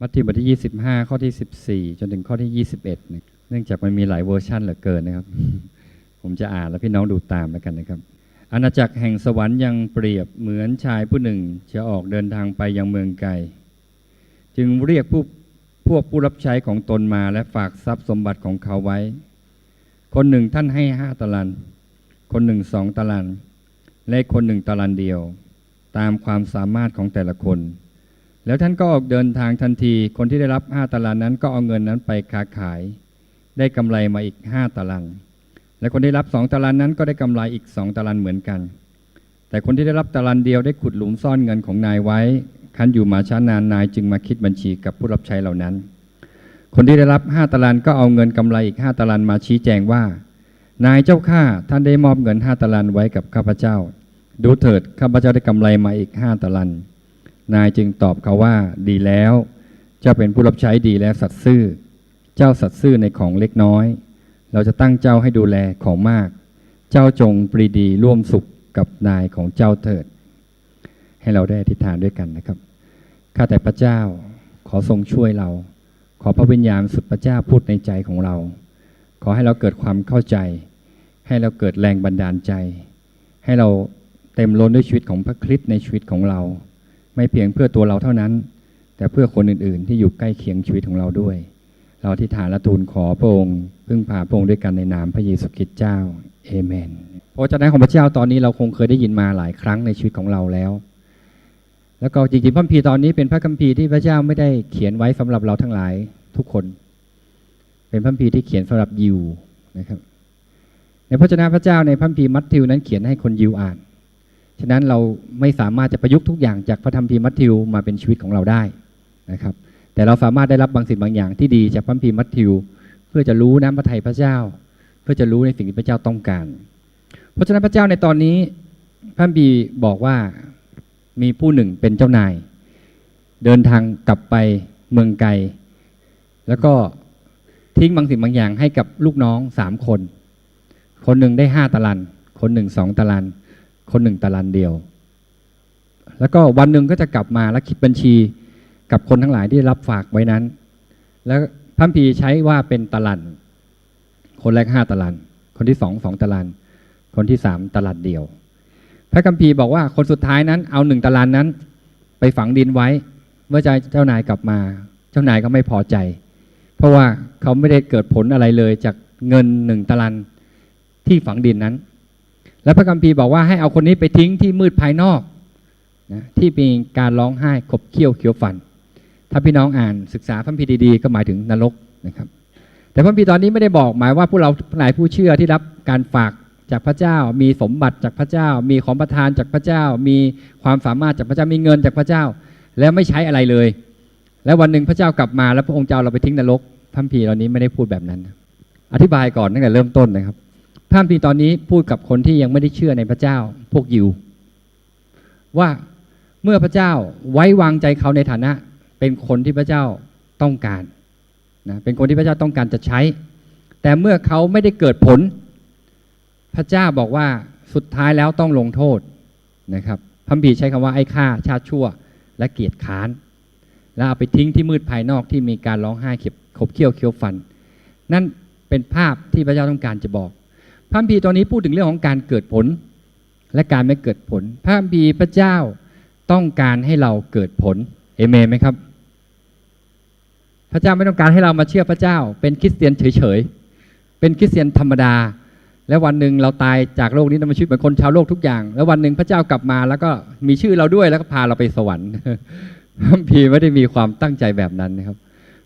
มัทธิวบทที่ 25 ข้อที่ 14 จนถึงข้อที่ 21 เนื่องจากมันมีหลายเวอร์ชันเหลือเกินนะครับ ผมจะอ่านแล้วพี่น้องดูตามแล้วกันนะครับ อาณาจักรแห่งสวรรค์ยังเปรียบเหมือนชายผู้หนึ่งจะออกเดินทางไปยังเมืองไกล จึงเรียกผู้พวกผู้รับใช้ของตนมาและฝากทรัพย์สมบัติของเขาไว้ คนหนึ่งท่านให้ห้าตารางคนหนึ่งสองตารางและคนหนึ่งตารางเดียว ตามความสามารถของแต่ละคน แล้วท่านก็ออกเดินทางทันที คนที่ได้รับห้าตารางนั้นก็เอาเงินนั้นไปค้าขาย ได้กำไรมาอีกห้าตาราง และคนที่รับสองตารางนั้นก็ได้กำไรอีกสองตารางเหมือนกัน แต่คนที่ได้รับตารางเดียวได้ขุดหลุมซ่อนเงินของนายไว้ คันอยู่มาช้านานนายจึงมาคิดบัญชีกับผู้รับใช้เหล่านั้น คนที่ได้รับห้าตารางก็เอาเงินกำไรอีกห้าตารางมาชี้แจงว่า นายเจ้าข้าท่านได้มอบเงินห้าตารางไว้กับข้าพเจ้า ดูเถิดข้าพเจ้าได้กำไรมาอีกห้าตาราง นายจึงตอบเขาว่าดีแล้ว เจ้าเป็นผู้รับใช้ดีและสัตย์ซื่อ เจ้าสัตย์ซื่อในของเล็กน้อย เราจะตั้งเจ้าให้ดูแลของมาก เจ้าจงปรีดีร่วมสุขกับนายของเจ้าเถิด ให้เราได้อธิษฐานด้วยกันนะครับข้าแต่พระเจ้าขอทรงช่วยเรา ขอพระวิญญาณสุดพระเจ้าพูดในใจของเรา ขอให้เราเกิดความเข้าใจ ให้เราเกิดแรงบันดาลใจ ให้เราเต็มล้นด้วยชีวิตของพระคริสต์ในชีวิตของเรา ไม่เพียงเพื่อตัวเราเท่านั้น แต่เพื่อคนอื่นๆ ที่อยู่ใกล้เคียงชีวิตของเราด้วย เราอธิษฐานและทูลขอพระองค์พึ่งพาพระองค์ด้วยกันในนามพระเยซูคริสต์เจ้าเอเมนพระวจนะของพระเจ้าตอนนี้เราคงเคยได้ยินมาหลายครั้งในชีวิตของเราแล้ว แล้วก็จริงๆพระคัมภีร์ตอนนี้เป็นพระคัมภีร์ที่พระเจ้าไม่ได้เขียนไว้สำหรับเราทั้งหลายทุกคน เป็นพระคัมภีร์ที่เขียนสำหรับยิวนะครับในพระวจนะพระเจ้าในพระคัมภีร์มัทธิวนั้นเขียนให้คนยิวอ่าน ฉะนั้นเราไม่สามารถจะประยุกต์ทุกอย่างจากพระธรรมภีมัทธิวมาเป็นชีวิตของเราได้นะครับ แต่เราสามารถได้รับบางสิ่งบางอย่างที่ดีจากพระคัมภีมัทธิว เพื่อจะรู้น้ำพระทัยพระเจ้า เพื่อจะรู้ในสิ่งที่พระเจ้าต้องการ เพราะฉะนั้นพระเจ้าในตอนนี้พระคัมภีบอกว่ามีผู้หนึ่งเป็นเจ้านาย เดินทางกลับไปเมืองไกล แล้วก็ทิ้งบางสิ่งบางอย่างให้กับลูกน้องสามคน คนหนึ่งได้ห้าตารางคนหนึ่งสองตาราง คนหนึ่งตารางเดียว แล้วก็วันหนึ่งก็จะกลับมาแล้วคิดบัญชีกับคนทั้งหลายที่รับฝากไว้นั้น แล้วพระคัมภีร์ใช้ว่าเป็นตารางคนแรกห้าตารางคนที่สองสองตารางคนที่สามตารางเดียว พระคัมภีร์บอกว่าคนสุดท้ายนั้นเอาหนึ่งตารางนั้น ไปฝังดินไว้ เมื่อเจ้านายกลับมา เจ้านายก็ไม่พอใจ เพราะว่าเขาไม่ได้เกิดผลอะไรเลยจากเงินหนึ่งตารางที่ฝังดินนั้น และพระคัมภีร์บอกว่าให้เอาคนนี้ไปทิ้งที่มืดภายนอกนะที่มีการร้องไห้ขบเคี้ยวเขียวฟัน ถ้าพี่น้องอ่านศึกษาพระคัมภีร์ดีๆก็หมายถึงนรกนะครับ แต่พระคัมภีร์ตอนนี้ไม่ได้บอกหมายว่าพวกเราหลายผู้เชื่อที่รับการฝากจากพระเจ้า มีสมบัติจากพระเจ้า มีของประทานจากพระเจ้า มีความสามารถจากพระเจ้ามีเงินจากพระเจ้า แล้วไม่ใช้อะไรเลย แล้ววันหนึ่งพระเจ้ากลับมาแล้วพระองค์เจ้าเราไปทิ้งนรกพระคัมภีร์ตอนนี้ไม่ได้พูดแบบนั้น อธิบายก่อนตั้งแต่เริ่มต้นนะครับ พระคัมภีร์ตอนนี้พูดกับคนที่ยังไม่ได้เชื่อในพระเจ้า พวกยิว ว่าเมื่อพระเจ้าไว้วางใจเขาในฐานะ เป็นคนที่พระเจ้าต้องการนะเป็นคนที่พระเจ้าต้องการจะใช้ แต่เมื่อเขาไม่ได้เกิดผล พระเจ้าบอกว่าสุดท้ายแล้วต้องลงโทษนะครับพระคัมภีใช้คำว่าไอ้ข้าชาติชั่ว และเกียรติค้าน แล้วเอาไปทิ้งที่มืดภายนอกที่มีการร้องไห้เข็บขบเคี้ยวเคี้ยวฟัน นั่นเป็นภาพที่พระเจ้าต้องการจะบอก พระคัมภีร์ตอนนี้พูดถึงเรื่องของการเกิดผล และการไม่เกิดผล พระคัมภีร์พระเจ้าต้องการให้เราเกิดผลเอเมนไหมครับ พระเจ้าไม่ต้องการให้เรามาเชื่อพระเจ้า เป็นคริสเตียนเฉยๆเป็นคริสเตียนธรรมดา แล้ววันหนึ่งเราตายจากโลกนี้เรามาชีวิตเหมือนคนชาวโลกทุกอย่าง แล้ววันหนึ่งพระเจ้ากลับมาแล้วก็มีชื่อเราด้วยแล้วก็พาเราไปสวรรค์พระคัมภีไม่ได้มีความตั้งใจแบบนั้นนะครับ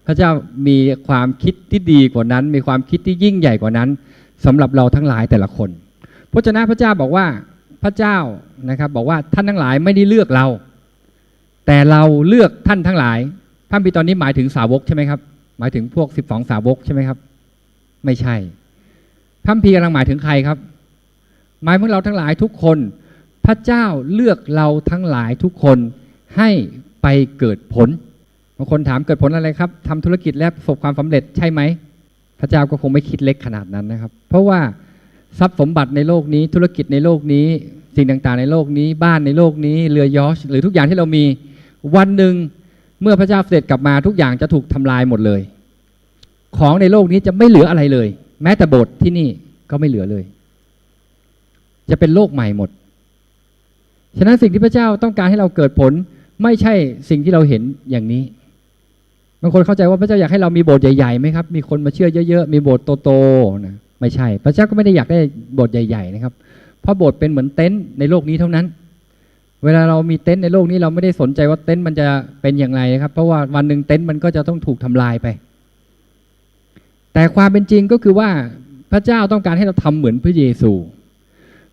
พระเจ้ามีความคิดที่ดีกว่านั้น มีความคิดที่ยิ่งใหญ่กว่านั้น สำหรับเราทั้งหลายแต่ละคนพระเจ้าพระเจ้าบอกว่าพระเจ้านะครับ บอกว่าท่านทั้งหลายไม่ได้เลือกเรา แต่เราเลือกท่านทั้งหลายพระคัมภีตอนนี้หมายถึงสาวกใช่ไหมครับ หมายถึงพวกสิบสองสาวกใช่ไหมครับ ไม่ใช่พระคัมภีกำลังหมายถึงใครครับ หมายถึงเราทั้งหลายทุกคน พระเจ้าเลือกเราทั้งหลายทุกคนให้ไปเกิดผลบางคนถามเกิดผลอะไรครับทำธุรกิจและประสบความสำเร็จใช่ไหม พระเจ้าก็คงไม่คิดเล็กขนาดนั้นนะครับ เพราะว่าทรัพย์สมบัติในโลกนี้ธุรกิจในโลกนี้ สิ่งต่างๆ ในโลกนี้ บ้านในโลกนี้เรือยอชหรือทุกอย่างที่เรามีวันหนึ่งเมื่อพระเจ้าเสด็จกลับมาทุกอย่างจะถูกทำลายหมดเลย ของในโลกนี้จะไม่เหลืออะไรเลย แม้แต่โบสถ์ที่นี่ก็ไม่เหลือเลย จะเป็นโลกใหม่หมด ฉะนั้นสิ่งที่พระเจ้าต้องการให้เราเกิดผล ไม่ใช่สิ่งที่เราเห็นอย่างนี้ บางคนเข้าใจว่าพระเจ้าอยากให้เรามีโบสถ์ใหญ่ๆไหมครับ มีคนมาเชื่อเยอะๆ มีโบสถ์โตๆนะไม่ใช่ พระเจ้าก็ไม่ได้อยากได้โบสถ์ใหญ่ๆนะครับ เพราะโบสถ์เป็นเหมือนเต็นท์ในโลกนี้เท่านั้น เวลาเรามีเต็นท์ในโลกนี้เราไม่ได้สนใจว่าเต็นท์มันจะเป็นอย่างไรนะครับ เพราะว่าวันหนึ่งเต็นท์มันก็จะต้องถูกทำลายไป แต่ความเป็นจริงก็คือว่าพระเจ้าต้องการให้เราทำเหมือนพระเยซู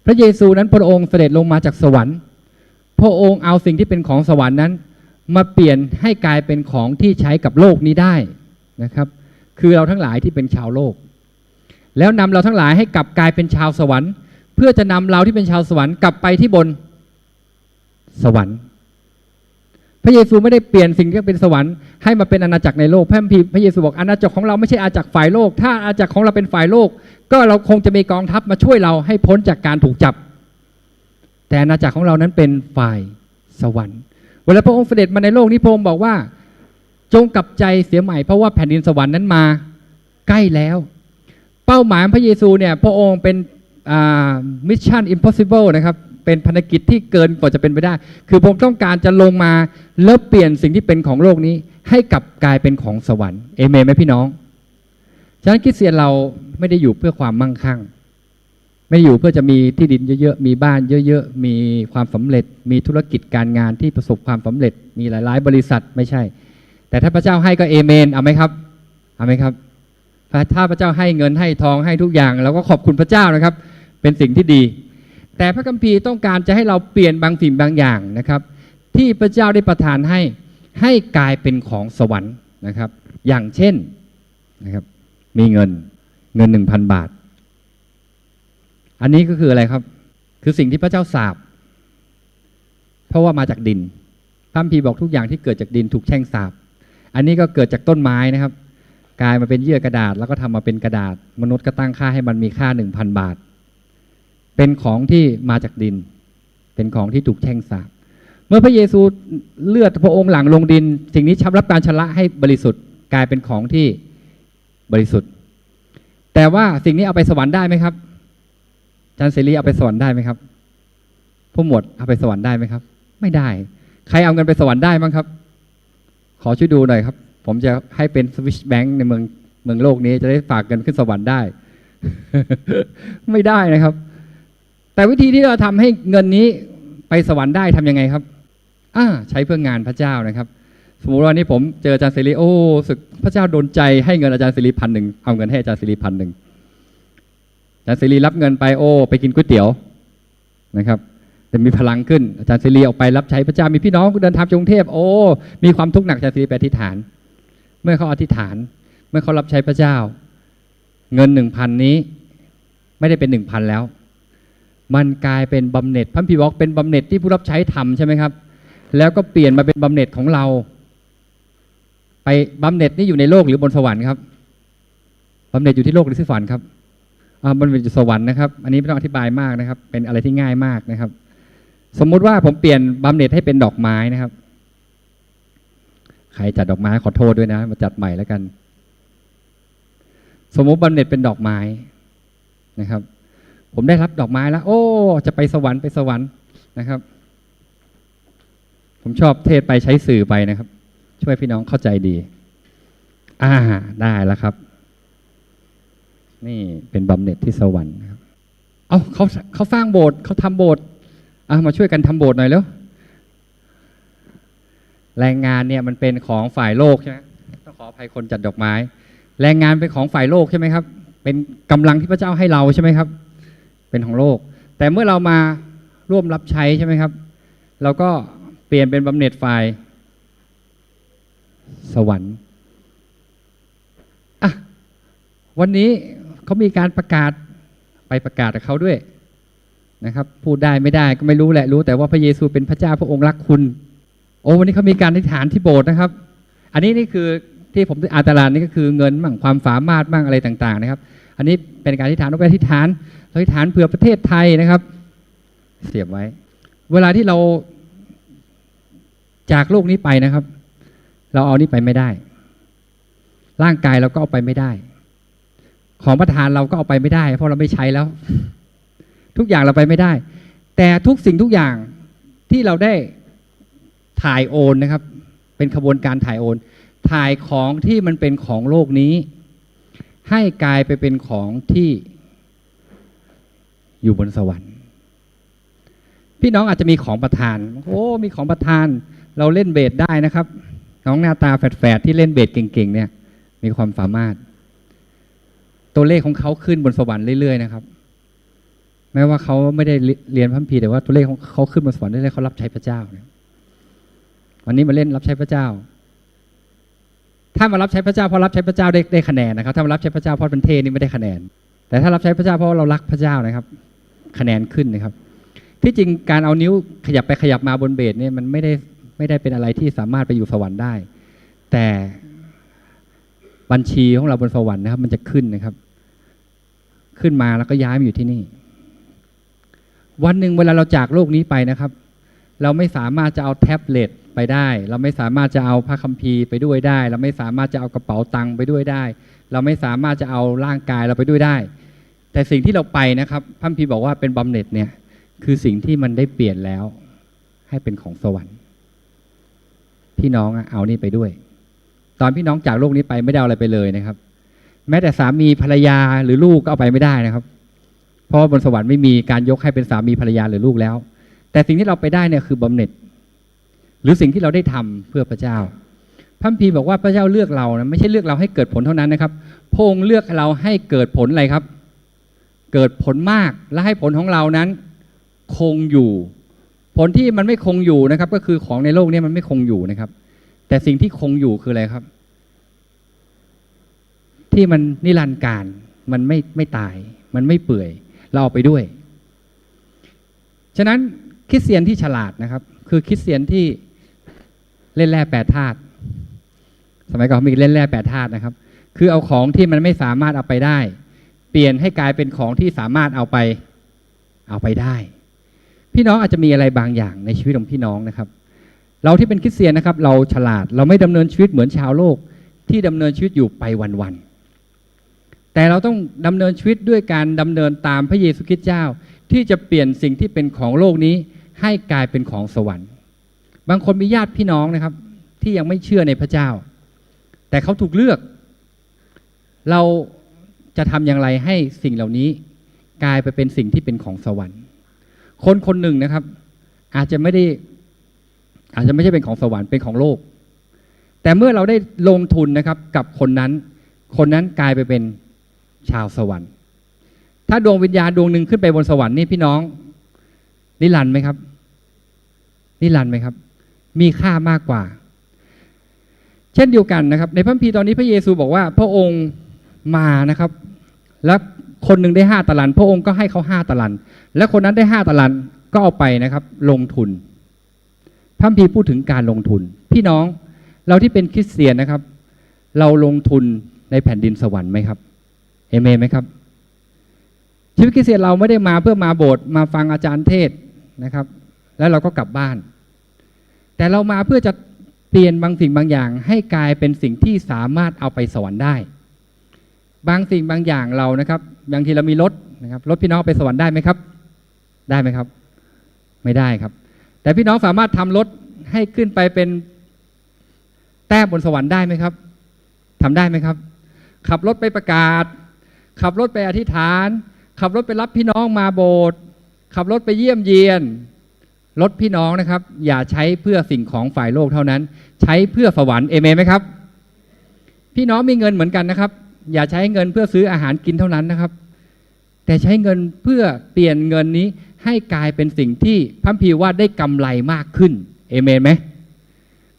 พระเยซูนั้นพระองค์เสด็จลงมาจากสวรรค์ พระองค์เอาสิ่งที่เป็นของสวรรค์นั้น มาเปลี่ยนให้กลายเป็นของที่ใช้กับโลกนี้ได้นะครับ คือเราทั้งหลายที่เป็นชาวโลก แล้วนำเราทั้งหลายให้กลับกลายเป็นชาวสวรรค์ เพื่อจะนำเราที่เป็นชาวสวรรค์กลับไปที่บนสวรรค์ พระเยซูไม่ได้เปลี่ยนสิ่งที่เป็นสวรรค์ให้มาเป็นอาณาจักรในโลกพระคัมภีพระเยซูบอกอาณาจักรของเราไม่ใช่อาณาจักรฝ่ายโลก ถ้าอาณาจักรของเราเป็นฝ่ายโลก ก็เราคงจะมีกองทัพมาช่วยเราให้พ้นจากการถูกจับ แต่อาณาจักรของเรานั้นเป็นฝ่ายสวรรค์ เวลาพระองค์เสด็จมาในโลกนี้พระองค์บอกว่า จงกลับใจเสียใหม่ เพราะว่าแผ่นดินสวรรค์นั้นมาใกล้แล้ว เป้าหมายของพระเยซูเนี่ยพระองค์เป็นมิชชั่นอิมพอสิเบิลนะครับเป็นภารกิจที่เกินกว่าจะเป็นไปได้ คือพระองค์ต้องการจะลงมาแล้วเปลี่ยนสิ่งที่เป็นของโลกนี้ ให้กลับกลายเป็นของสวรรค์เอเมนไหมพี่น้อง ฉะนั้นคริสเตียนเราไม่ได้อยู่เพื่อความมั่งคั่ง ไม่อยู่เพื่อจะมีที่ดินเยอะๆ มีบ้านเยอะๆ มีความสำเร็จ มีธุรกิจการงานที่ประสบความสำเร็จ มีหลายๆ บริษัทไม่ใช่ แต่ถ้าพระเจ้าให้ก็เอเมน เอาไหมครับ เอาไหมครับ ถ้าพระเจ้าให้เงินให้ทองให้ทุกอย่างเราก็ขอบคุณพระเจ้านะครับ เป็นสิ่งที่ดี แต่พระคัมภีร์ต้องการจะให้เราเปลี่ยนบางสิ่งบางอย่างนะครับ ที่พระเจ้าได้ประทานให้ให้กลายเป็นของสวรรค์นะครับ อย่างเช่นนะครับ มีเงินเงินหนึ่งพันบาท อันนี้ก็คืออะไรครับ คือสิ่งที่พระเจ้าสาบเพราะว่ามาจากดินพระคัมภีบอกทุกอย่างที่เกิดจากดินถูกแช่งสาบ อันนี้ก็เกิดจากต้นไม้นะครับ กลายมาเป็นเยื่อกระดาษ แล้วก็ทำมาเป็นกระดาษ มนุษย์ก็ตั้งค่าให้มันมีค่าหนึ่งพันบาท เป็นของที่มาจากดิน เป็นของที่ถูกแช่งสาบ เมื่อพระเยซูเลือดพระองค์หลังลงดิน สิ่งนี้ชับรับการชำระให้บริสุทธิ์กลายเป็นของที่บริสุทธิ์ แต่ว่าสิ่งนี้เอาไปสวรรค์ได้ไหมครับ จารย์เสรีเอาไปสวรรค์ได้ไหมครับผู้หมวดเอาไปสวรรค์ได้ไหมครับ ไม่ได้ ใครเอาเงินไปสวรรค์ได้บ้างครับ ขอช่วยดูหน่อยครับ ผมจะให้เป็นสวิชแบงค์ในเมืองเมืองโลกนี้จะได้ฝากเงินขึ้นสวรรค์ได้ ไม่ได้นะครับ แต่วิธีที่เราทำให้เงินนี้ไปสวรรค์ได้ทำยังไงครับอ่าใช้เพื่องานพระเจ้านะครับ สมมติว่านี่ผมเจออาจารย์เสรีโอ้สึกพระเจ้าโดนใจให้เงินอาจารย์เสรีพันหนึ่งเอาเงินให้อาจารย์เสรีพันหนึ่ง อาจารย์เสรีรับเงินไปโอ้ไปกินก๋วยเตี๋ยวนะครับแต่มีพลังขึ้นอาจารย์เสรีออกไปรับใช้พระเจ้ามีพี่น้องเดินทางกรุงเทพโอ้มีความทุกข์หนักอาจารย์เสรีไปอธิษฐาน เมื่อเขาอธิษฐาน เมื่อเขารับใช้พระเจ้า เงินหนึ่งพันนี้ ไม่ได้เป็นหนึ่งพันแล้ว มันกลายเป็นบำเหน็จพัมพีบอกเป็นบำเหน็จที่ผู้รับใช้ทำใช่ไหมครับ แล้วก็เปลี่ยนมาเป็นบำเหน็จของเรา ไปบำเหน็จนี่อยู่ในโลกหรือบนสวรรค์ครับบำเหน็จอยู่ที่โลกหรือที่สวรรค์ครับ บำเหน็จอยู่สวรรค์นะครับ อันนี้ไม่ต้องอธิบายมากนะครับ เป็นอะไรที่ง่ายมากนะครับ สมมุติว่าผมเปลี่ยนบำเหน็จให้เป็นดอกไม้นะครับ ใครจัดดอกไม้ขอโทษด้วยนะ มาจัดใหม่แล้วกัน สมมุติบำเหน็จเป็นดอกไม้นะครับ ผมได้รับดอกไม้แล้ว โอ้ จะไปสวรรค์ไปสวรรค์นะครับ ผมชอบเทศไปใช้สื่อไปนะครับ ช่วยพี่น้องเข้าใจดี อ่าได้แล้วครับ นี่เป็นบำเหน็จที่สวรรค์นะครับเอาเขาเขาสร้างโบสถ์เขาทำโบสถ์อะมาช่วยกันทำโบสถ์หน่อยแล้วแรงงานเนี่ยมันเป็นของฝ่ายโลกใช่ไหมต้องขออภัยคนจัดดอกไม้ แรงงานเป็นของฝ่ายโลกใช่ไหมครับ เป็นกำลังที่พระเจ้าให้เราใช่ไหมครับ เป็นของโลก แต่เมื่อเรามาร่วมรับใช้ใช่ไหมครับ เราก็เปลี่ยนเป็นบำเหน็จฝ่ายสวรรค์อะวันนี้ เขามีการประกาศไปประกาศกับเขาด้วยนะครับ พูดได้ไม่ได้ก็ไม่รู้แหละรู้ แต่ว่าพระเยซูเป็นพระเจ้าพระองค์รักคุณ โอ้วันนี้เขามีการอธิษฐานที่โบสถ์นะครับ อันนี้นี่คือที่ผมอ่านตารางนี่ก็คือเงินมั่งความสามารถมั่งอะไรต่าง ๆ นะครับ อันนี้เป็นการอธิษฐานเราไปอธิษฐานเราอธิษฐานเผื่อประเทศไทยนะครับ เสียบไว้ เวลาที่เราจากโลกนี้ไปนะครับ เราเอานี่ไปไม่ได้ ร่างกายเราก็เอาไปไม่ได้ ของประทานเราก็เอาไปไม่ได้ เพราะเราไม่ใช้แล้ว ทุกอย่างเราไปไม่ได้ แต่ทุกสิ่งทุกอย่างที่เราได้ถ่ายโอนนะครับ เป็นขบวนการถ่ายโอน ถ่ายของที่มันเป็นของโลกนี้ ให้กลายไปเป็นของที่อยู่บนสวรรค์ พี่น้องอาจจะมีของประทาน โอ้ มีของประทาน เราเล่นเบสได้นะครับ น้องหน้าตาแฝดๆที่เล่นเบสเก่งๆเนี่ย มีความสามารถ ตัวเลขของเขาขึ้นบนสวรรค์เรื่อยๆนะครับ แม้ว่าเขาไม่ได้เรียนพระคัมภีแต่ว่าตัวเลขของเขาขึ้นบนสวรรค์เรื่อยๆเขารับใช้พระเจ้าเนี่ยวันนี้มาเล่นรับใช้พระเจ้า ถ้ามารับใช้พระเจ้าเพราะรับใช้พระเจ้าได้ได้คะแนนนะครับ ถ้ามารับใช้พระเจ้าเพราะเป็นเทนี่ไม่ได้คะแนน แต่ถ้ารับใช้พระเจ้าเพราะเรารักพระเจ้านะครับ คะแนนขึ้นนะครับ ที่จริงการเอานิ้วขยับไปขยับมาบนเบสเนี่ยมันไม่ได้ไม่ได้เป็นอะไรที่สามารถไปอยู่สวรรค์ได้ แต่บัญชีของเราบนสวรรค์นะครับ มันจะขึ้นนะครับ ขึ้นมาแล้วก็ย้ายมาอยู่ที่นี่ วันหนึ่งเวลาเราจากโลกนี้ไปนะครับ เราไม่สามารถจะเอาแท็บเล็ตไปได้ เราไม่สามารถจะเอาพระคัมภีร์ไปด้วยได้ เราไม่สามารถจะเอากระเป๋าตังค์ไปด้วยได้ เราไม่สามารถจะเอาร่างกายเราไปด้วยได้ แต่สิ่งที่เราไปนะครับพระคัมภีร์บอกว่าเป็นบำเหน็จเนี่ยคือสิ่งที่มันได้เปลี่ยนแล้ว ให้เป็นของสวรรค์พี่น้องเอานี่ไปด้วย ตอนพี่น้องจากโลกนี้ไปไม่ได้อะไรไปเลยนะครับ แม้แต่สามีภรรยาหรือลูกก็เอาไปไม่ได้นะครับ เพราะว่าบนสวรรค์ไม่มีการยกให้เป็นสามีภรรยาหรือลูกแล้ว แต่สิ่งที่เราไปได้เนี่ยคือบำเหน็จ หรือสิ่งที่เราได้ทำเพื่อพระเจ้าพระคัมภีบอกว่าพระเจ้าเลือกเรานะไม่ใช่เลือกเราให้เกิดผลเท่านั้นนะครับพระองค์เลือกเราให้เกิดผลอะไรครับ เกิดผลมากและให้ผลของเรานั้น คงอยู่ ผลที่มันไม่คงอยู่นะครับ ก็คือของในโลกนี้มันไม่คงอยู่นะครับ แต่สิ่งที่คงอยู่คืออะไรครับ ที่มันนิรันดร์การ มันไม่ไม่ตาย มันไม่เปื่อย เราเอาไปด้วย ฉะนั้นคริสเตียนที่ฉลาดนะครับ คือคริสเตียนที่เล่นแร่แปรธาตุสมัยก่อนมีเล่นแร่แปรธาตุนะครับ คือเอาของที่มันไม่สามารถเอาไปได้ เปลี่ยนให้กลายเป็นของที่สามารถเอาไปเอาไปได้ พี่น้องอาจจะมีอะไรบางอย่างในชีวิตของพี่น้องนะครับ เราที่เป็นคริสเตียนนะครับ เราฉลาดเราไม่ดำเนินชีวิตเหมือนชาวโลกที่ดำเนินชีวิตอยู่ไปวันๆ แต่เราต้องดำเนินชีวิตด้วยการดำเนินตามพระเยซูคริสต์เจ้า ที่จะเปลี่ยนสิ่งที่เป็นของโลกนี้ให้กลายเป็นของสวรรค์ บางคนมีญาติพี่น้องนะครับ ที่ยังไม่เชื่อในพระเจ้า แต่เขาถูกเลือก เราจะทำอย่างไรให้สิ่งเหล่านี้ กลายไปเป็นสิ่งที่เป็นของสวรรค์ คนคนหนึ่งนะครับ อาจจะไม่ได้อาจจะไม่ใช่เป็นของสวรรค์เป็นของโลก แต่เมื่อเราได้ลงทุนนะครับกับคนนั้น คนนั้นกลายไปเป็น ชาวสวรรค์ ถ้าดวงวิญญาณดวงหนึ่งขึ้นไปบนสวรรค์นี่พี่น้อง นิรันดร์ไหมครับ นิรันดร์ไหมครับ มีค่ามากกว่า เช่นเดียวกันนะครับ ในพระคัมภีร์ตอนนี้พระเยซูบอกว่า พระองค์มานะครับ แล้วคนหนึ่งได้ห้าตะลัน พระองค์ก็ให้เขาห้าตะลัน และคนนั้นได้ห้าตะลันก็เอาไปนะครับ ลงทุนพระคัมภีร์พูดถึงการลงทุน พี่น้องเราที่เป็นคริสเตียนนะครับ เราลงทุนในแผ่นดินสวรรค์ไหมครับ เอเมนไหมครับ ชีวิตคริสเตียนเราไม่ได้มาเพื่อมาโบสถ์มาฟังอาจารย์เทศนะครับ แล้วเราก็กลับบ้าน แต่เรามาเพื่อจะเปลี่ยนบางสิ่งบางอย่าง ให้กลายเป็นสิ่งที่สามารถเอาไปสวรรค์ได้ บางสิ่งบางอย่างเรานะครับบางทีเรามีรถนะครับรถพี่น้องไปสวรรค์ได้ไหมครับ ได้ไหมครับ ไม่ได้ครับ แต่พี่น้องสามารถทำรถให้ขึ้นไปเป็นแต้มบนสวรรค์ได้ไหมครับทำได้ไหมครับ ขับรถไปประกาศ ขับรถไปอธิษฐาน ขับรถไปรับพี่น้องมาโบสถ์ขับรถไปเยี่ยมเยียนรถพี่น้องนะครับ อย่าใช้เพื่อสิ่งของฝ่ายโลกเท่านั้น ใช้เพื่อสวรรค์เอเมนไหมครับ พี่น้องมีเงินเหมือนกันนะครับ อย่าใช้เงินเพื่อซื้ออาหารกินเท่านั้นนะครับ แต่ใช้เงินเพื่อเปลี่ยนเงินนี้ให้กลายเป็นสิ่งที่พระพีว่าได้กำไรมากขึ้นเอเมนไหม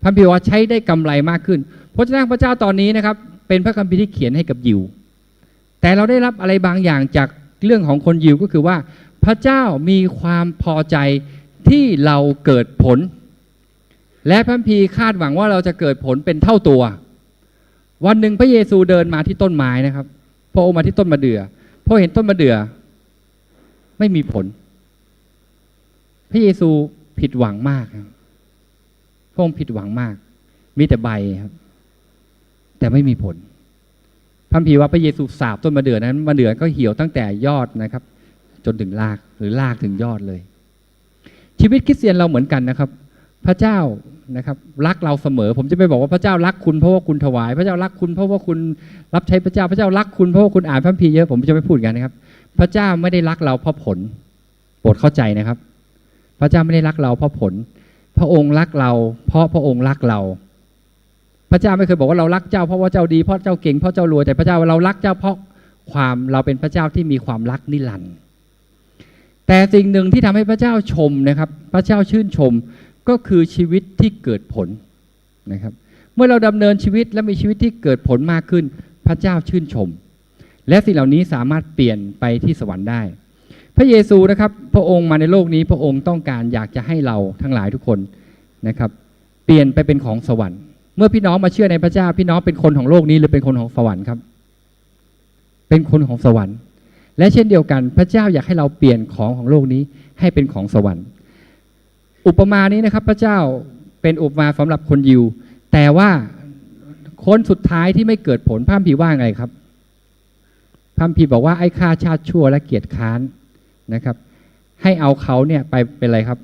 พระพีว่าใช้ได้กำไรมากขึ้นพระเจ้าพระเจ้าตอนนี้นะครับ เป็นพระคัมภีร์ที่เขียนให้กับยิว แต่เราได้รับอะไรบางอย่างจากเรื่องของคนยิวก็คือว่า พระเจ้ามีความพอใจที่เราเกิดผล และพระคัมภีร์คาดหวังว่าเราจะเกิดผลเป็นเท่าตัว วันหนึ่งพระเยซูเดินมาที่ต้นไม้นะครับพระองค์มาที่ต้นมะเดื่อพอเห็นต้นมะเดื่อไม่มีผล พระเยซูผิดหวังมากครับพระองค์ผิดหวังมาก มีแต่ใบครับ แต่ไม่มีผล พระคัมภีว่าพระเยซูสาบต้นมะเดื่อนั้นมะเดื่อก็เหี่ยวตั้งแต่ยอดนะครับ จนถึงรากหรือรากถึงยอดเลย ชีวิตคริสเตียนเราเหมือนกันนะครับ พระเจ้านะครับ รักเราเสมอ ผมจะไม่บอกว่าพระเจ้ารักคุณเพราะว่าคุณถวาย พระเจ้ารักคุณเพราะว่าคุณรับใช้พระเจ้าพระเจ้ารักคุณเพราะว่าคุณอ่านพระคัมภีเยอะผมจะไม่พูดกันนะครับ พระเจ้าไม่ได้รักเราเพราะผลโปรดเข้าใจนะครับ พระเจ้าไม่ได้รักเราเพราะผล พระองค์รักเรา เพราะพระองค์รักเรา พระเจ้าไม่เคยบอกว่าเรารักเจ้าเพราะว่าเจ้าดีเพราะเจ้าเก่งเพราะเจ้ารวยแต่พระเจ้าเรารักเจ้าเพราะความเราเป็นพระเจ้าที่มีความรักนิรันดร์แต่สิ่งหนึ่งที่ทำให้พระเจ้าชมนะครับ พระเจ้าชื่นชมก็คือชีวิตที่เกิดผลนะครับ เมื่อเราดำเนินชีวิตและมีชีวิตที่เกิดผลมากขึ้น พระเจ้าชื่นชม และสิ่งเหล่านี้สามารถเปลี่ยนไปที่สวรรค์ได้ พระเยซูนะครับ พระองค์มาในโลกนี้พระองค์ต้องการอยากจะให้เราทั้งหลายทุกคนนะครับ เปลี่ยนไปเป็นของสวรรค์ เมื่อพี่น้องมาเชื่อในพระเจ้า พี่น้องเป็นคนของโลกนี้หรือเป็นคนของสวรรค์ครับ เป็นคนของสวรรค์ และเช่นเดียวกัน พระเจ้าอยากให้เราเปลี่ยนของของโลกนี้ให้เป็นของสวรรค์ อุปมานี้นะครับ พระเจ้าเป็นอุปมาสำหรับคนยิว แต่ว่าคนสุดท้ายที่ไม่เกิดผลพระคัมภีว่าไงครับพระคัมภีบอกว่าไอ้ข้าชาติชั่วและเกียรติค้านนะครับ ให้เอาเขาเนี่ยไปเป็นอะไรครับ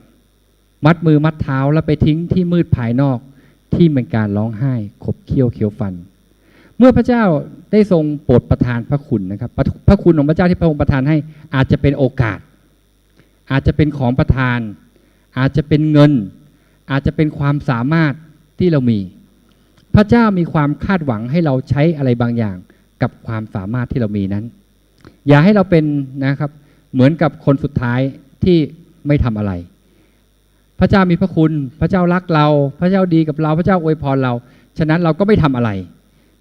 มัดมือมัดเท้าแล้วไปทิ้งที่มืดภายนอก ที่เป็นการร้องไห้ขบเคี้ยวเคี้ยวฟัน เมื่อพระเจ้าได้ทรงโปรดประทานพระคุณนะครับ พระคุณของพระเจ้าที่พระองค์ประทานให้อาจจะเป็นโอกาส อาจจะเป็นของประทาน อาจจะเป็นเงิน อาจจะเป็นความสามารถที่เรามี พระเจ้ามีความคาดหวังให้เราใช้อะไรบางอย่างกับความสามารถที่เรามีนั้น อย่าให้เราเป็นนะครับ เหมือนกับคนสุดท้ายที่ไม่ทำอะไร ระเจ้ามีพระคุณ พระเจ้ารักเรา พระเจ้าดีกับเรา พระเจ้าอวยพรเรา ฉะนั้นเราก็ไม่ทำอะไร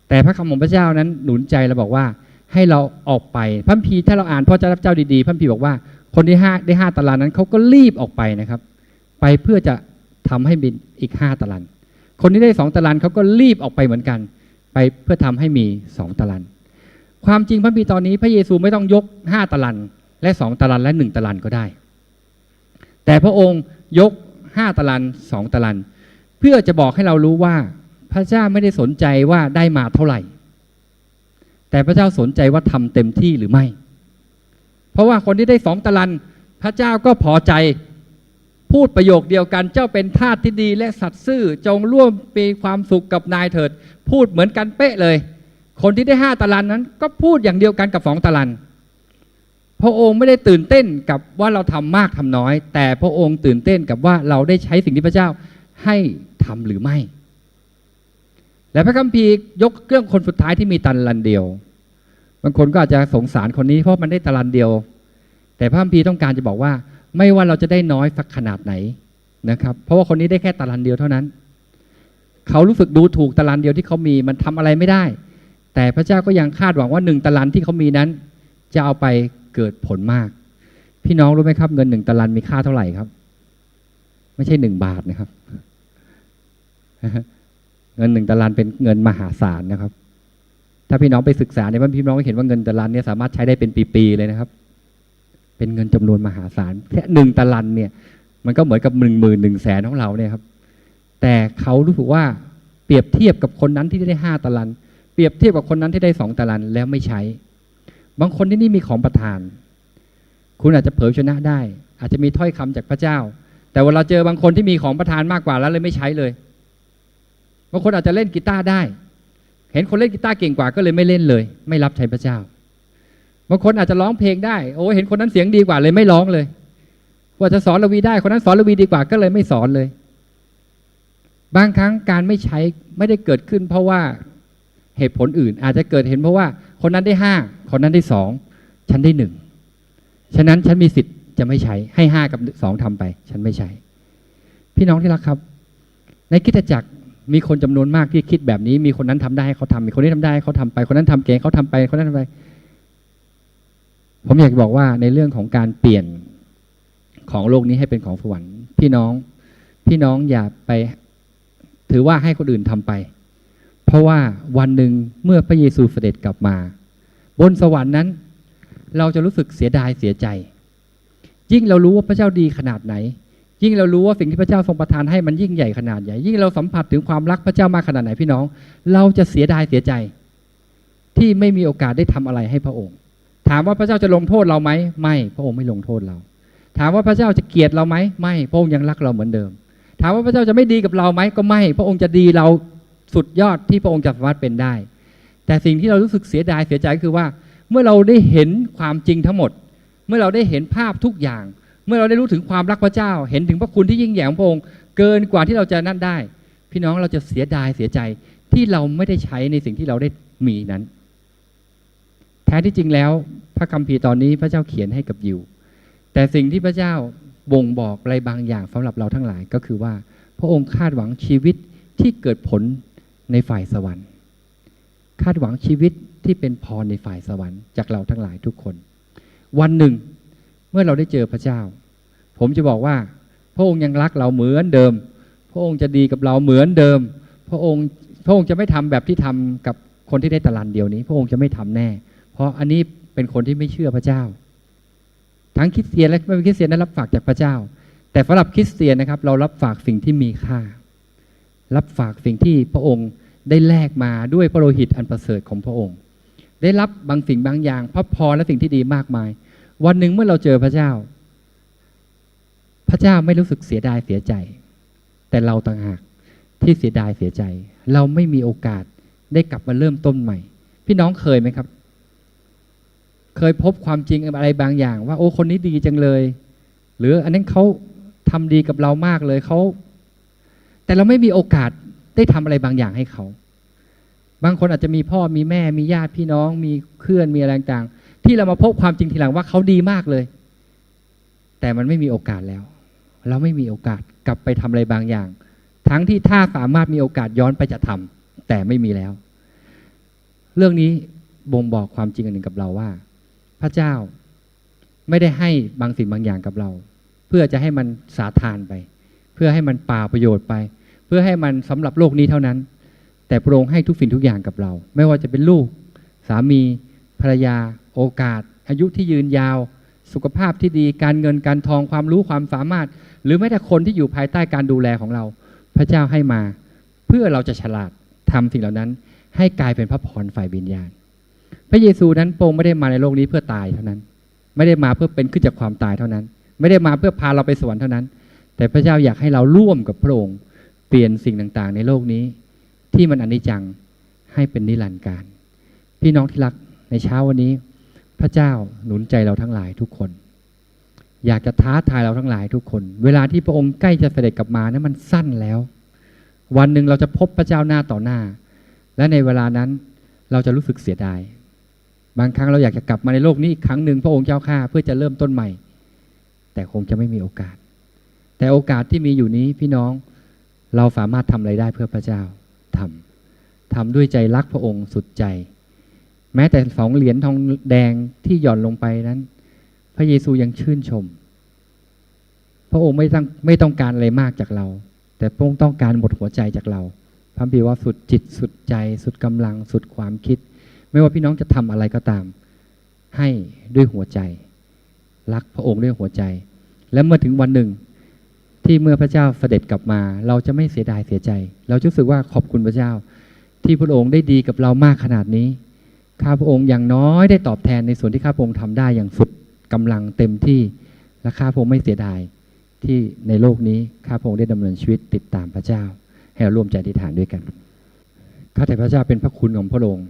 แต่พระคำของพระเจ้านั้นหนุนใจเราบอกว่าให้เราออกไปพระคัมภีถ้าเราอ่านพ่อเจ้ารับเจ้าดีๆพระคัมภีบอกว่าคนที่ห้าได้ห้าตารางนั้นเขาก็รีบออกไปนะครับ ไปเพื่อจะทำให้มีอีกห้าตารางคนที่ได้สองตารางเขาก็รีบออกไปเหมือนกัน ไปเพื่อทำให้มีสองตารางความจริงพระคัมภีตอนนี้พระเยซูไม่ต้องยกห้าตารางและสองตารางและหนึ่งตารางก็ได้ แต่พระองค์ยก ห้าตารางสองตารางเพื่อจะบอกให้เรารู้ว่า พระเจ้าไม่ได้สนใจว่าได้มาเท่าไหร่ แต่พระเจ้าสนใจว่าทำเต็มที่หรือไม่ เพราะว่าคนที่ได้สองตารางพระเจ้าก็พอใจพูดประโยคเดียวกันเจ้าเป็นทาสที่ดีและสัตย์ซื่อจงร่วมมีความสุขกับนายเถิด พูดเหมือนกันเป๊ะเลย คนที่ได้ห้าตารางนั้น ก็พูดอย่างเดียวกันกับสองตาราง พระองค์ไม่ได้ตื่นเต้นกับว่าเราทำมากทำน้อย แต่พระองค์ตื่นเต้นกับว่าเราได้ใช้สิ่งที่พระเจ้าให้ทำหรือไม่ และพระคัมภีร์ยกเรื่องคนสุดท้ายที่มีตารางเดียวบางคนก็อาจจะสงสารคนนี้เพราะมันได้ตารางเดียว แต่พระคัมภีร์ต้องการจะบอกว่า ไม่ว่าเราจะได้น้อยสักขนาดไหนนะครับ เพราะว่าคนนี้ได้แค่ตารางเดียวเท่านั้น เขารู้สึกดูถูกตารางเดียวที่เขามีมันทำอะไรไม่ได้ แต่พระเจ้าก็ยังคาดหวังว่าหนึ่งตารางที่เขามีนั้น จะเอาไป เกิดผลมาก พี่น้องรู้ไหมครับ เงินหนึ่งตารางมีค่าเท่าไหร่ครับ ไม่ใช่หนึ่งบาทนะครับ เงินหนึ่งตารางเป็นเงินมหาศาลนะครับ ถ้าพี่น้องไปศึกษาในพระพี่น้องก็เห็นว่าเงินตารางเนี่ยสามารถใช้ได้เป็นปีๆเลยนะครับ เป็นเงินจำนวนมหาศาลแค่หนึ่งตารางเนี่ย มันก็เหมือนกับหนึ่งหมื่นหนึ่งแสนของเราเนี่ยครับ แต่เขารู้สึกว่าเปรียบเทียบกับคนนั้นที่ได้ห้าตารางเปรียบเทียบกับคนนั้นที่ได้สองตารางแล้วไม่ใช้ บางคนที่นี่มีของประทาน คุณอาจจะเผยชนะได้ อาจจะมีถ้อยคำจากพระเจ้า แต่เวลาเจอบางคนที่มีของประทานมากกว่าแล้วเลยไม่ใช้เลย บางคนอาจจะเล่นกีตาร์ได้ เห็นคนเล่นกีตาร์เก่งกว่าก็เลยไม่เล่นเลย ไม่รับใช้พระเจ้า บางคนอาจจะร้องเพลงได้ โอ้เห็นคนนั้นเสียงดีกว่าเลยไม่ร้องเลยว่าจะสอนระวีได้คนนั้นสอนระวีดีกว่าก็เลยไม่สอนเลย บางครั้งการไม่ใช้ไม่ได้เกิดขึ้น เพราะว่า เหตุผลอื่น อาจจะเกิดเห็นเพราะว่า คนนั้นได้ห้าคนนั้นได้สองฉันได้หนึ่งฉะนั้นฉันมีสิทธิ์จะไม่ใช้ให้ห้ากับสองทำไป ฉันไม่ใช้ พี่น้องที่รักครับ ในคิดจักรมีคนจำนวนมากที่คิดแบบนี้ มีคนนั้นทำได้ให้เขาทำมีคนนี้ทำได้เขาทำไป คนนั้นทำเก่งเขาทำไป คนนั้นทำไป ผมอยากบอกว่าในเรื่องของการเปลี่ยนของโลกนี้ให้เป็นของสวรรค์พี่น้อง พี่น้องอย่าไป ถือว่าให้คนอื่นทำไป เพราะว่าวันหนึ่งเมื่อพระเยซูเสด็จกลับมา บนสวรรค์นั้น เราจะรู้สึกเสียดายเสียใจ ยิ่งเรารู้ว่าพระเจ้าดีขนาดไหน ยิ่งเรารู้ว่าสิ่งที่พระเจ้าทรงประทานให้มันยิ่งใหญ่ขนาดใหญ่ยิ่งเราสัมผัสถึงความรักพระเจ้ามากขนาดไหนพี่น้อง เราจะเสียดายเสียใจ ที่ไม่มีโอกาสได้ทำอะไรให้พระองค์ ถามว่าพระเจ้าจะลงโทษเราไหมไม่ พระองค์ไม่ลงโทษเรา ถามว่าพระเจ้าจะเกลียดเราไหมไม่ พระองค์ยังรักเราเหมือนเดิม ถามว่าพระเจ้าจะไม่ดีกับเราไหมก็ไม่ พระองค์จะดีเรา สุดยอดที่พระองค์จะสามารถเป็นได้ แต่สิ่งที่เรารู้สึกเสียดายเสียใจคือว่า เมื่อเราได้เห็นความจริงทั้งหมด เมื่อเราได้เห็นภาพทุกอย่าง เมื่อเราได้รู้ถึงความรักพระเจ้า เห็นถึงพระคุณที่ยิ่งใหญ่ของพระองค์เกินกว่าที่เราจะนั่นได้ พี่น้องเราจะเสียดายเสียใจที่เราไม่ได้ใช้ในสิ่งที่เราได้มีนั้น แท้ที่จริงแล้วพระคัมภีร์ตอนนี้พระเจ้าเขียนให้กับยิวแต่สิ่งที่พระเจ้าบ่งบอกอะไรบางอย่างสำหรับเราทั้งหลายก็คือว่า พระองค์คาดหวังชีวิตที่เกิดผล ในฝ่ายสวรรค์ คาดหวังชีวิตที่เป็นพรในฝ่ายสวรรค์จากเราทั้งหลายทุกคน วันหนึ่งเมื่อเราได้เจอพระเจ้า ผมจะบอกว่า พระองค์ยังรักเราเหมือนเดิม พระองค์จะดีกับเราเหมือนเดิม พระองค์พระองค์จะไม่ทำแบบที่ทำกับคนที่ได้ตะลันเดียวนี้ พระองค์จะไม่ทำแน่ เพราะอันนี้เป็นคนที่ไม่เชื่อพระเจ้า ทั้งคริสเตียนและไม่เป็นคริสเตียนได้รับฝากจากพระเจ้า แต่สำหรับคริสเตียนนะครับ เรารับฝากสิ่งที่มีค่า รับฝากสิ่งที่พระองค์ ได้แลกมาด้วยพระโลหิตอันประเสริฐของพระองค์ ได้รับบางสิ่งบางอย่างพระพรและสิ่งที่ดีมากมาย วันหนึ่งเมื่อเราเจอพระเจ้า พระเจ้าไม่รู้สึกเสียดายเสียใจ แต่เราต่างหากที่เสียดายเสียใจ เราไม่มีโอกาสได้กลับมาเริ่มต้นใหม่ พี่น้องเคยไหมครับ เคยพบความจริงอะไรบางอย่าง ว่าโอ้คนนี้ดีจังเลย หรืออันนั้นเขาทำดีกับเรามากเลยเขาแต่เราไม่มีโอกาส ได้ทำอะไรบางอย่างให้เขา บางคนอาจจะมีพ่อมีแม่มีญาติพี่น้อง มีเพื่อนมีอะไรต่างๆที่เรามาพบความจริงทีหลังว่าเขาดีมากเลย แต่มันไม่มีโอกาสแล้ว เราไม่มีโอกาสกลับไปทำอะไรบางอย่าง ทั้งที่ถ้าสามารถมีโอกาสย้อนไปจะทำแต่ไม่มีแล้ว เรื่องนี้บ่งบอกความจริงอันหนึ่งกับเราว่า พระเจ้าไม่ได้ให้บางสิ่งบางอย่างกับเรา เพื่อจะให้มันสาทานไป เพื่อให้มันป่าประโยชน์ไป พื่อให้มันสำหรับโลกนี้เท่านั้น แต่พระองค์ให้ทุกสิ่งทุกอย่างกับเรา ไม่ว่าจะเป็นลูก สามีภรรยา โอกาส อายุที่ยืนยาว สุขภาพที่ดีการเงินการทองความรู้ความสามารถ หรือแม้แต่คนที่อยู่ภายใต้การดูแลของเรา พระเจ้าให้มา เพื่อเราจะฉลาดทำสิ่งเหล่านั้น ให้กลายเป็นพระพรฝ่ายวิญญาณ พระเยซูนั้นโปรงไม่ได้มาในโลกนี้เพื่อตายเท่านั้น ไม่ได้มาเพื่อเป็นขึ้นจากความตายเท่านั้น ไม่ได้มาเพื่อพาเราไปสวรรค์เท่านั้น แต่พระเจ้าอยากให้เราร่วมกับพระองค์ เปลี่ยนสิ่งต่างๆ ในโลกนี้ ที่มันอนิจจังให้เป็นนิรันดร์การ พี่น้องที่รักในเช้าวันนี้ พระเจ้าหนุนใจเราทั้งหลายทุกคน อยากจะท้าทายเราทั้งหลายทุกคน เวลาที่พระองค์ใกล้จะเสด็จกลับมานั้นมันสั้นแล้ว วันหนึ่งเราจะพบพระเจ้าหน้าต่อหน้า และในเวลานั้นเราจะรู้สึกเสียดาย บางครั้งเราอยากจะกลับมาในโลกนี้อีกครั้งหนึ่งพระองค์เจ้าข้าเพื่อจะเริ่มต้นใหม่ แต่คงจะไม่มีโอกาส แต่โอกาสที่มีอยู่นี้พี่น้อง เราสามารถทำอะไรได้เพื่อพระเจ้าทำทำด้วยใจรักพระองค์สุดใจ แม้แต่สองเหรียญทองแดงที่หย่อนลงไปนั้น พระเยซูยังชื่นชม พระองค์ไม่ต้องไม่ต้องการอะไรมากจากเรา แต่พระองค์ต้องการหมดหัวใจจากเรา พระบิดว่าสุดจิตสุดใจ สุดกำลัง สุดความคิด ไม่ว่าพี่น้องจะทำอะไรก็ตาม ให้ด้วยหัวใจ รักพระองค์ด้วยหัวใจ และเมื่อถึงวันหนึ่ง ที่เมื่อพระเจ้าเสด็จกลับมา เราจะไม่เสียดายเสียใจ เราจะรู้สึกว่าขอบคุณพระเจ้า ที่พระองค์ได้ดีกับเรามากขนาดนี้ข้าพระองค์อย่างน้อยได้ตอบแทนในส่วนที่ข้าพระองค์ทำได้อย่างสุดกำลังเต็มที่และข้าพระองค์ไม่เสียดายที่ในโลกนี้ข้าพระองค์ได้ดำเนินชีวิตติดตามพระเจ้า ให้เราร่วมใจอธิษฐานด้วยกันข้าแต่พระเจ้าเป็นพระคุณของพระองค์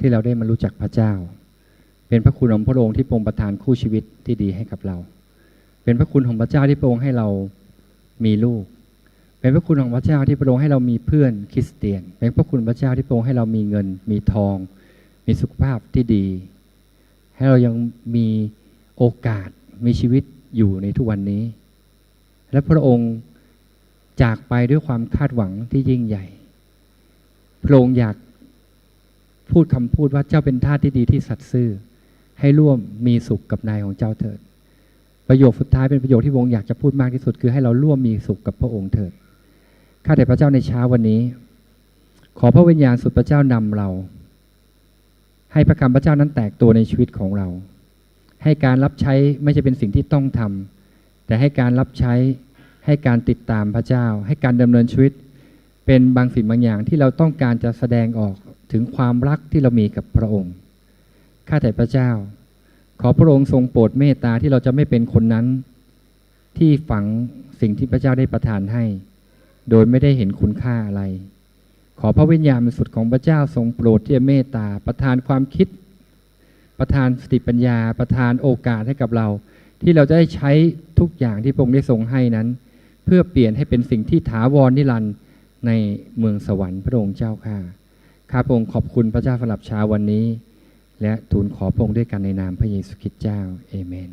ที่เราได้มารู้จักพระเจ้า เป็นพระคุณของพระองค์ที่ทรงประทานคู่ชีวิตที่ดีให้กับเรา เป็นพระคุณของพระเจ้าที่พระองค์ให้เรามีลูก เป็นพระคุณของพระเจ้าที่พระองค์ให้เรามีเพื่อนคริสเตียน เป็นพระคุณพระเจ้าที่พระองค์ให้เรามีเงิน มีทอง มีสุขภาพที่ดี ให้เรายังมีโอกาสมีชีวิตอยู่ในทุกวันนี้ และพระองค์จากไปด้วยความคาดหวังที่ยิ่งใหญ่ พระองค์อยากพูดคำพูดว่าเจ้าเป็นทาสที่ดีที่สัตย์ซื่อ ให้ร่วมมีสุขกับนายของเจ้าเถิด ประโยคสุดท้ายเป็นประโยคที่พระองอยากจะพูดมากที่สุด คือให้เราร่วมมีสุขกับพระองค์เถิด ข้าแต่พระเจ้าในเช้าวันนี้ ขอพระวิญญาณสุดพระเจ้านำเรา ให้พระคำพระเจ้านั้นแตกตัวในชีวิตของเรา ให้การรับใช้ไม่ใช่เป็นสิ่งที่ต้องทำแต่ให้การรับใช้ให้การติดตามพระเจ้า ให้การดำเนินชีวิต เป็นบางสิ่งบางอย่างที่เราต้องการจะแสดงออกถึงความรักที่เรามีกับพระองค์ ข้าแต่พระเจ้า ขอพระองค์ทรงโปรดเมตตาที่เราจะไม่เป็นคนนั้น ที่ฝังสิ่งที่พระเจ้าได้ประทานให้ โดยไม่ได้เห็นคุณค่าอะไร ขอพระวิญญาณบริสุทธิ์ของพระเจ้าทรงโปรดที่จะเมตตาประทานความคิด ประทานสติปัญญา ประทานโอกาสให้กับเรา ที่เราจะได้ใช้ทุกอย่างที่พระองค์ได้ทรงให้นั้น เพื่อเปลี่ยนให้เป็นสิ่งที่ถาวรนิรันดร์ในเมืองสวรรค์พระองค์เจ้าข้าข้าพระองค์ขอบคุณพระเจ้าสำหรับเช้าวันนี้ และทูลขอพระองค์ด้วยกันในนามพระเยซูคริสต์เจ้า เอเมน